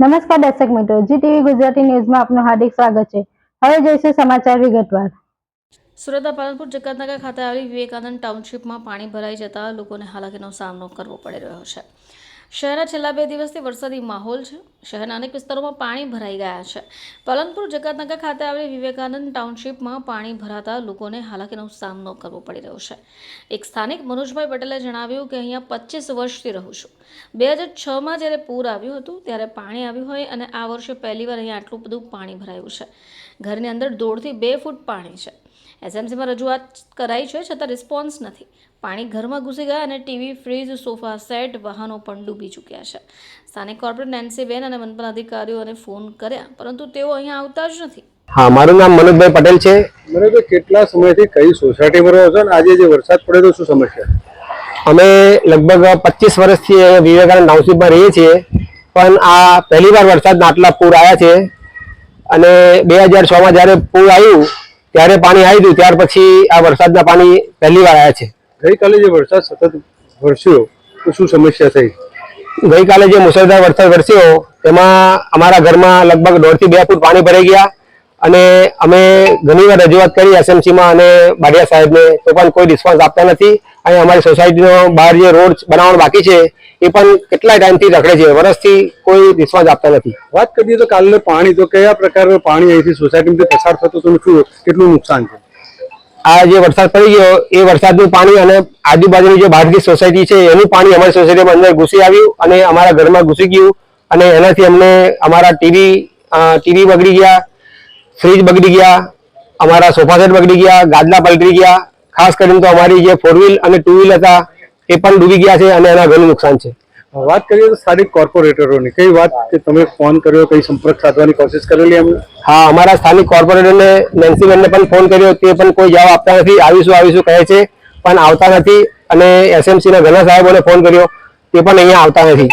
નમસ્કાર દર્શક મિત્રો જી ટીવી ગુજરાતી ન્યૂઝમાં આપનું હાર્દિક સ્વાગત છે. હવે જોઈશું સમાચાર વિગતવાર. સુરતના પાલનપુર જકાતનગર ખાતે આવેલી વિવેકાનંદ ટાઉનશીપમાં પાણી ભરાઈ જતા લોકોને હાલાકીનો સામનો કરવો પડી રહ્યો છે. શહેરના છેલ્લા બે દિવસથી વરસાદી માહોલ છે. શહેરના અનેક વિસ્તારોમાં પાણી ભરાઈ ગયા છે. પાલનપુર, જકાતનગર ખાતે આવેલી વિવેકાનંદ ટાઉનશીપમાં પાણી ભરાતા લોકોને હાલાકીનો સામનો કરવો પડી રહ્યો છે. એક સ્થાનિક મનોજભાઈ પટેલે જણાવ્યું કે અહીંયા પચીસ વર્ષથી રહું છું. બે હજાર છમાં જ્યારે પૂર આવ્યું હતું, ત્યારે પાણી આવ્યું હોય અને આ વર્ષે પહેલીવાર અહીંયા આટલું બધું પાણી ભરાયું છે. ઘરની અંદર દોઢથી બે ફૂટ પાણી છે. એસએમસીમાં રજૂઆત કરાઈ છે છતાં રિસ્પોન્સ નથી. પાણી ઘરમાં ઘૂસી ગયા અને ટીવી ફ્રીજ સોફા સેટ વાહનો પણ ડૂબી ચૂક્યા છે. સ્થાનિક કોર્પોરેટ નેન્સીબેન અને મનપા અધિકારીઓને ફોન કર્યા પરંતુ તેઓ અહીંયા આવતા જ નથી. હા મારું નામ મનોજભાઈ પટેલ છે. મનોજભાઈ તો કેટલા સમયથી કઈ સોસાયટીમાં રહો છો અને આજે જે વરસાદ પડે તો શું સમસ્યા? અમે લગભગ પચીસ વર્ષથી વિવેકાનંદ ટાઉનશીપમાં રહીએ છીએ પણ આ પહેલી વાર વરસાદના આટલા પૂર આવ્યા છે. અને બે હજાર છમાં જ્યારે પૂર આવ્યું ત્યારે પાણી આવી ગયું ત્યાર પછી આ વરસાદના પાણી પહેલી વાર આવ્યા છે. ગઈકાલે જે વરસાદ સતત વરસ્યો તો શું સમસ્યા થઈ? ગઈકાલે જે મુસળધાર વરસાદ વરસ્યો તેમાં અમારા ઘરમાં લગભગ દોઢથી બે ફૂટ પાણી ભરાઈ ગયા. અને અમે ઘણી વાર રજૂઆત કરી એસએમસીમાં અને બાડિયા સાહેબને તો પણ કોઈ રિસ્પોન્સ આપતા નથી. અને અમારી સોસાયટીનો બહાર જે રોડ બનાવવાનો બાકી છે એ પણ કેટલા ટાઈમથી રખડે છે વર્ષથી કોઈ રિસ્પોન્સ આપતા નથી. વાત કરીએ તો કાલે પાણી તો કયા પ્રકારનું પાણી અહીંથી સોસાયટીમાંથી પસાર થતું હતું શું કેટલું નુકસાન છે? આ જે વરસાદ પડી ગયો એ વરસાદનું પાણી અને આજુબાજુની જે બહારની સોસાયટી છે એનું પાણી અમારી સોસાયટીમાં અંદર ઘૂસી આવ્યું અને અમારા ઘરમાં ઘૂસી ગયું. અને એનાથી અમને અમારા ટીવી ટીવી બગડી ગયા. ફ્રીજ બગડી ગયા અમારા સોફા સેટ બગડી ગયા ગાદલા પલટી ગયા. ખાસ કરીને તો અમારી જે ફોર વ્હીલ અને ટુ વ્હીલ હતા એ પણ ડૂબી ગયા છે અને એના ઘણું નુકસાન છે. વાત કરીએ તો સ્થાનિક કોર્પોરેટરોની. કઈ વાત કે તમે ફોન કર્યો કઈ સંપર્ક સાધવાની કોશિશ કરેલી એમને? હા અમારા સ્થાનિક કોર્પોરેટરને નેન્સીબેનને પણ ફોન કર્યો તે પણ કોઈ જવાબ આપતા નથી. આવીશું આવીશું કહે છે પણ આવતા નથી. અને એસએમસીના ઘણા સાહેબોને ફોન કર્યો તે પણ અહીંયા આવતા નથી.